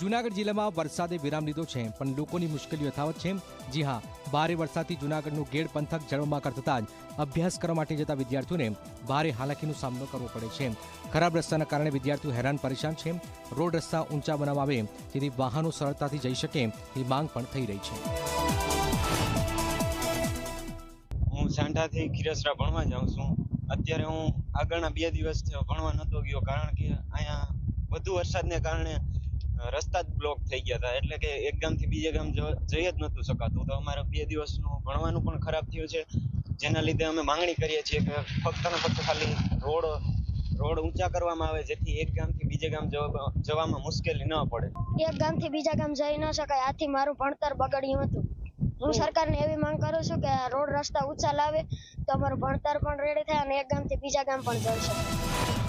જૂનાગઢ જિલ્લામાં વરસાદે વિરામ લીધો છે, પણ લોકોની મુશ્કેલીઓ યથાવત છે. જી હા, ભારે વરસાદથી જૂનાગઢનું ગેડ પંથક જળબંબાકાર થતાં જ અભ્યાસ કરવા માટે જતા વિદ્યાર્થીઓને ભારે હાલાકીનો સામનો કરવો પડે છે. ખરાબ રસ્તાના કારણે વિદ્યાર્થીઓ હેરાન પરેશાન છે. રોડ રસ્તા ઊંચા બનાવવા આવે, જેથી વાહનો સરળતાથી જઈ શકે એ માંગ પણ થઈ રહી છે. હું સાંઠાથી ખીરસરા ભણવા જાઉં છું. અત્યારે હું આગળના બે દિવસ ભણવા નતો ગયો, કારણ કે અહીંયા વધુ વરસાદને કારણે રસ્તા જ બ્લોક થઈ ગયા હતા એટલે કે એક ગામથી બીજે ગામ જઈ જ નતું શકાતું. તો અમારે બે દિવસનું ભણવાનું પણ ખરાબ થયું છે. જેના લીધે અમે માંગણી કરીએ છીએ કે ફક્ત ને ફક્ત ખાલી રોડ રોડ ઊંચા કરવામાં આવે જેથી એક ગામથી બીજે ગામ જવા- જવામાં મુશ્કેલી ન પડે. એક ગામથી બીજા ગામ જઈ ન શકાય. આથી મારું ભણતર બગડ્યું હતું. હું સરકારને એવી માંગ કરું છું કે રોડ રસ્તા ઊંચા લાવે તો અમારું ભણતર પણ રેડી થાય અને એક ગામથી બીજા ગામ પણ જઈ શકે.